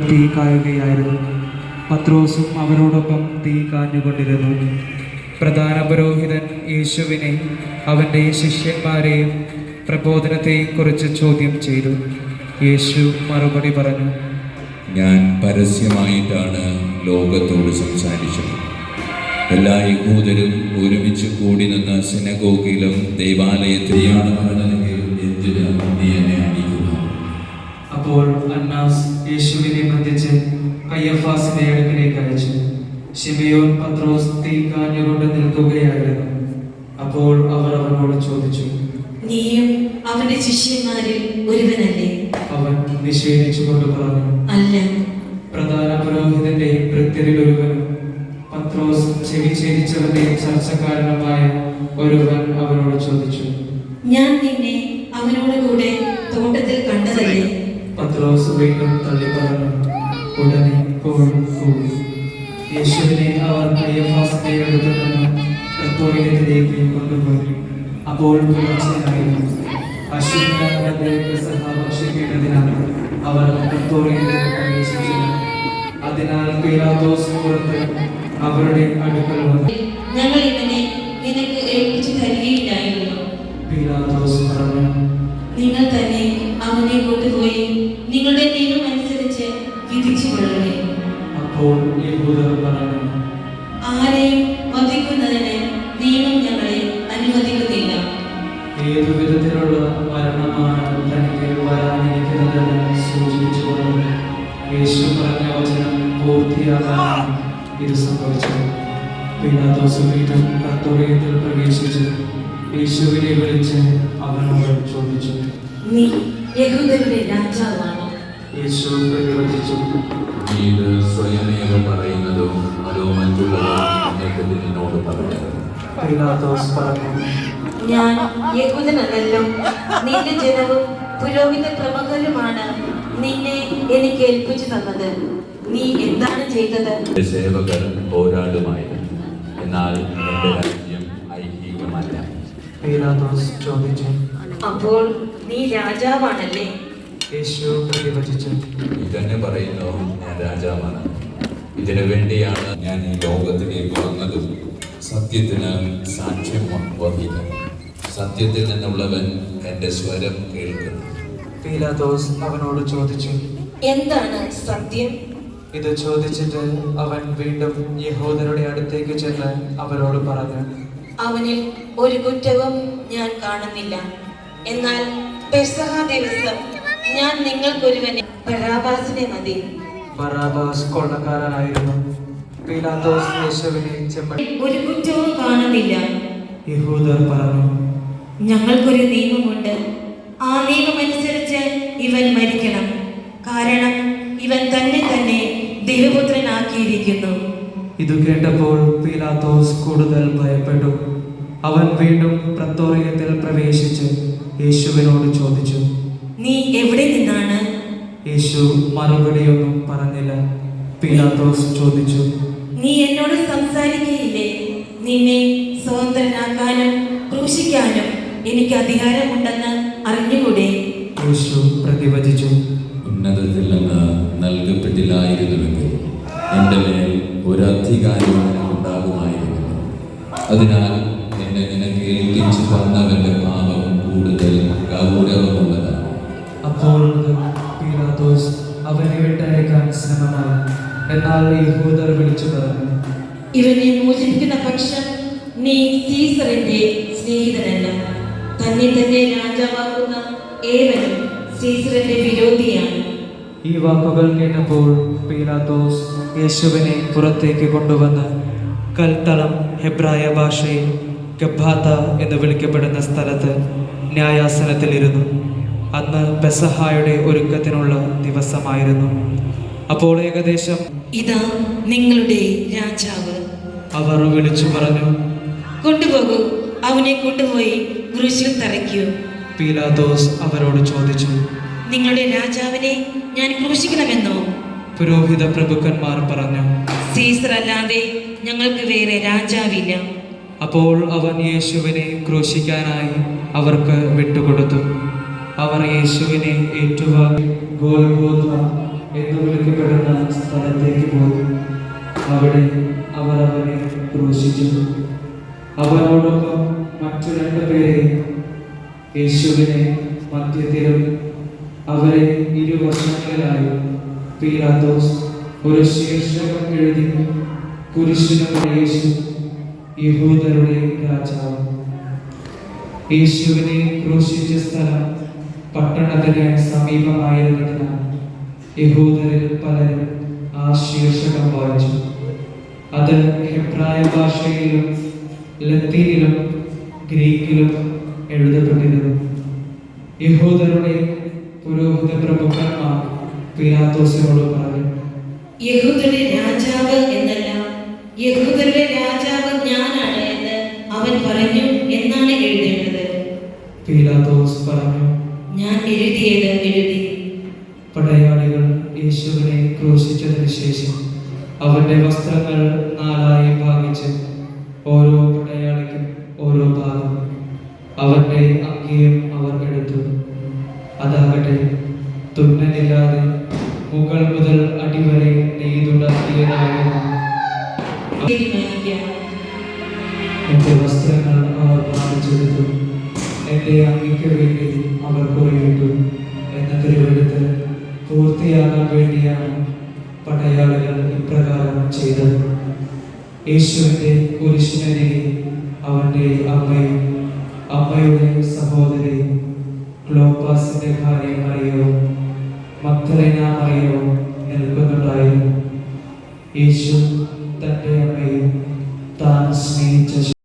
തീ കായുകയായിരുന്നു. പത്രോസും അവരോടൊപ്പം തീ കാഞ്ഞുകൊണ്ടിരുന്നു. പ്രധാന പുരോഹിതൻ യേശുവിനെ അവന്റെ ശിഷ്യന്മാരെയും പ്രബോധനത്തെയും കുറിച്ച് ചോദ്യം ചെയ്തു. യേശു മറുപടി പറഞ്ഞു ഞാൻ പരസ്യമായിട്ടാണ് ലോകത്തോട് സംസാരിച്ചത്. എല്ലാ യഹൂദരും ഒരുമിച്ച് കൂടി നിന്ന സിനഗോഗിലും ദൈവാലയത്തെയാണ് പറഞ്ഞതെങ്കിൽ കയ്യഫാസിന്റെ അടുക്കിലേക്ക് അയച്ചു. ശിമയോൻ പത്രോസ് തീ കാഞ്ഞുകൊണ്ട് നിൽക്കുകയായിരുന്നു. അപ്പോൾ അവർ അവനോട് ചോദിച്ചു നീയും അവന്റെ ശിഷ്യന്മാരിൽ ഒരുവനല്ലേ? അവൻ നിഷേധിച്ചുകൊണ്ട് പറഞ്ഞു അല്ല. പ്രധാന പുരോഹിതന്റെ ഭൃത്യരിൽ ഒരുവനും പത്രോസ് ചെവി ഛേദിച്ചവന്റെ ചർച്ചക്കാരനുമായ ഒരുവൻ അവനോട് ചോദിച്ചു ഞാൻ നിന്നെ അവനോട് കൂടെ തോട്ടത്തിൽ കണ്ടതല്ലേ? പത്രോസ് വീണ്ടും തള്ളി പറഞ്ഞു ഉടനെ കോഴും കൂടി. യേശുവിനെ അവർ കയ്യഫാസിന്റെ അടുത്ത് നിന്ന് കൊണ്ടുപോയി. അപ്പോൾ പുലർച്ചെയായിരുന്നു അശ്വിനാഥന്റെ പെസഹ അവർ പ്രത്തോയിലേക്ക് പ്രവേശിച്ചില്ല. അതിനാൽ പുറത്ത് അവരുടെ അടുക്കൽ വന്നു. ഞങ്ങൾ നിനക്ക് ഏൽപ്പിച്ചു തരികയില്ലായിരുന്നു പീലാത്തോസ് പറഞ്ഞു നിങ്ങൾ തന്നെ അവനെ കൊണ്ടുപോയി നിങ്ങളുടെ നിയമം അനുസരിച്ച് വിധിച്ചു അപ്പോൾ പറഞ്ഞു ആരെയും വധിക്കുന്നതിന് നിയമം ഞങ്ങളെ അനുവദിക്കുന്നില്ല. ഏതു വിധത്തിലുള്ള മരണമാണ് തനിക്ക് വരാനിരിക്കുന്നതെന്ന് സൂചിപ്പിച്ചുകൊണ്ട് യേശു പറഞ്ഞ വചനം പൂർത്തിയാകാനാണ് ഇത് സംഭവിച്ചത് പീലാത്തോസ് വീണ്ടും പ്രവേശിച്ച്. യേശുവിനെ വിളിച്ച് അവനോട് ചോദിച്ചു നീ യഹൂദരുടെ രാജാവാണ്? യേശു പ്രതിവചിച്ചു നീ ഇത് സ്വയമേവ പറയുന്നതോ അതോ മറ്റുള്ളവർ നിങ്ങൾക്ക് നിന്നോട് പറഞ്ഞത് പീലാത്തോസ് പറഞ്ഞു. ഞാൻ യഹൂദനല്ലോ നിന്റെ ജനവും പുരോഹിത പ്രമുഖരുമാണ് നിന്നെ എനിക്ക് ഏൽപ്പിച്ചു തന്നത്. നീ എന്താണ് ചെയ്തത്? സേവകർ പോരാടുമായിരുന്നു. എന്നാൽ എന്റെ രാജ്യം ഐഹികമല്ല. പീലാത്തോസ് ചോദിച്ചു. അപ്പോൾ നീ രാജാവാണല്ലേ? യേശു പ്രതിവചിച്ചു. ഇതന്നെ പറയുന്നു ഞാൻ രാജാവാണ്. ഇതിനു വേണ്ടിയാണ് ഞാൻ ഈ ലോകത്തിലേക്ക് വന്നതും. സത്യത്തിന് സാക്ഷ്യം വഹിക്കും സത്യത്തിൽ നിന്നുള്ളവൻ എന്റെ സ്വരം കേൾക്കുന്നു. പീലാദോസ് അവനോട് ചോദിച്ചു എന്താണ് സത്യം? ഇത് ചോദിച്ചിട്ട് അവൻ വീണ്ടും യഹോദരുടെ അടുത്തേക്ക് ചെന്ന് അവരോട് പറഞ്ഞു അവനിൽ ഒരു കുറ്റവും ഞാൻ കാണുന്നില്ല. എന്നാൽ പെസഹ ദിവസം ഞാൻ നിങ്ങൾക്കൊരുവനെ. ബറാബാസിനെ മതി. ബറാബാസ് കൊള്ളക്കാരനായിരുന്നു. പീലാത്തോസ് യേശുവിനെ ചെമ്മ ഒരു കുറ്റവും കാണുന്നില്ല. യഹൂദർ പറഞ്ഞു ഞങ്ങൾക്കൊരു നിയമമുണ്ട്. ആ നിയമമനുസരിച്ച് ഇവൻ മരിക്കണം. കാരണം ഇവൻ തന്നെ തന്നെ ദൈവപുത്രനാക്കിയിരിക്കുന്നു. ഇത് കേട്ടപ്പോൾ പീലാത്തോസ് കൂടുതൽ ഭയപ്പെട്ടു. അവൻ വീണ്ടും പ്രത്തോറിയത്തിൽ പ്രവേശിച്ച് യേശുവിനോട് ചോദിച്ചു നീ എവിടെ നിന്നാണ്? യേശു മറുപടിയൊന്നും പറഞ്ഞില്ല. പീലാത്തോസ് ചോദിച്ചു. നീ എന്നോട് സംസാരിക്കുകയില്ലേ? നിന്നെ സ്വതന്ത്രനാക്കാനും ക്രൂശിക്കാനും എനിക്ക് അധികാരമുണ്ടെന്ന് അറിഞ്ഞുകൂടെ? യേശു പ്രതിവചിച്ചു. ഉന്നതത്തിൽ നിന്ന് നൽകപ്പെട്ടില്ലായിരുന്നുവെങ്കിൽ എന്റെ മേൽ ഒരു അധികാരവും ഉണ്ടാകുമായിരുന്നു അതിനാൽ എന്നെ നിനക്ക് ഏൽപ്പിച്ചു തന്നവന്റെ പാപം കൂടുതൽ അപ്പോൾ പീലാത്തോസ് അവനെ വിട്ടയക്കാൻ ശ്രമമായി എന്നാൽ യഹൂദർ വിളിച്ചു പറഞ്ഞു. ഇവനെ മോചിപ്പിക്കുന്ന പക്ഷം നീ സീസറിന്റെ സ്നേഹിതനല്ല. തന്നെ തന്നെ രാജാവാക്കുന്ന ഏവനും സീസറിന്റെ വിരോധിയാണ്. ഈ വാക്കുകൾ കേട്ടപ്പോൾ പീലാത്തോസ് യേശുവിനെ പുറത്തേക്ക് കൊണ്ടുവന്ന് കൽത്തളം ഹെബ്രായ ഭാഷയിൽ ഗബ്ബാത്ത എന്ന് വിളിക്കപ്പെടുന്ന സ്ഥലത്ത് ന്യായാസനത്തിലിരുന്നു. അന്ന് പെസഹായുടെ ഒരുക്കത്തിനുള്ള ദിവസമായിരുന്നു. അപ്പോൾ ഏകദേശം ഇതാ നിങ്ങളുടെ രാജാവ്. അവർ വിളിച്ചു പറഞ്ഞു കൊണ്ടുപോകൂ അവനെ കൊണ്ടുപോയി ക്രൂശിൽ തറയ്ക്കൂ. പീലാദോസ് അവരോട് ചോദിച്ചു നിങ്ങളുടെ രാജാവിനെ ഞാൻ ക്രൂശിക്കണമെന്നോ? പുരോഹിത പ്രഭുക്കന്മാർ പറഞ്ഞു സീസർ അല്ലാതെ ഞങ്ങൾക്ക് വേറെ രാജാവില്ല. അപ്പോൾ അവൻ യേശുവിനെ ക്രൂശിക്കാനായി അവർക്ക് വിട്ടുകൊടുത്തു. അവർ യേശുവിനെ ഏറ്റുവാങ്ങി ഗോൽഗോത എന്ന് വിളിക്കപ്പെടുന്ന സ്ഥലത്തേക്ക് പോയി. അവിടെ അവർ അവനെ ക്രൂശിച്ചു അവരോടൊപ്പം മറ്റു രണ്ടു പേരെ യേശുവിനെ മധ്യത്തിലും അവരെ ഇരുവശങ്ങളിലായി പീലാത്തോസ് ഒരു ശീർഷകം എഴുതി കുരിശിനുള്ള യേശു യഹൂദരുടെ രാജാവ്. യേശുവിനെ ക്രൂശിച്ച സ്ഥലം പട്ടണത്തിന് സമീപമായിരുന്നതിനാൽ യഹൂദരിൽ പലരും ആ ശീർഷകം വായിച്ചു. അത് ഹെബ്രായ ഭാഷയിലും ലത്തീനിലും ഗ്രീക്കിലും എഴുതപ്പെട്ടിരുന്നു. യഹൂദരുടെ പുരോഹിത പ്രമുഖന്മാർ പീലാത്തോസിനോട് പറഞ്ഞു യഹൂദരുടെ രാജാവ് എന്നല്ല യഹൂദരുടെ രാജാവ് ഞാനാണ് എന്ന് അവൻ പറഞ്ഞു എന്നാണ് എഴുതേണ്ടത്. പീലാത്തോസ് പറഞ്ഞു ഞാൻ എഴുതിയത് എഴുതി. പടയാളികൾ യേശുവിനെ ക്രൂശിച്ചതിന് ശേഷം അവന്റെ വസ്ത്രങ്ങൾ നാലായി ഭാഗിച്ച് ഓരോ പടയാളിക്കും ഓരോ ഭാഗം അവന്റെ അങ്കിയും അവർ എടുത്തു. അതാകട്ടെ തുന്നലില്ലാതെ മുകൾ മുതൽ അടിവരെ നെയ്തുണ്ടാക്കിയതായിരുന്നു എന്റെ വസ്ത്രങ്ങൾ അവർ ഭാഗിച്ചെടുത്തു. എന്റെ അങ്കിക്ക് വേണ്ടി യേശുവിന്റെ കുരിശിനരികിൽ അവന്റെ അമ്മയും അമ്മയുടെ സഹോദരി ക്ലോപ്പാസിന്റെ ഭാര്യ മറിയോ മക്തലേന മറിയോ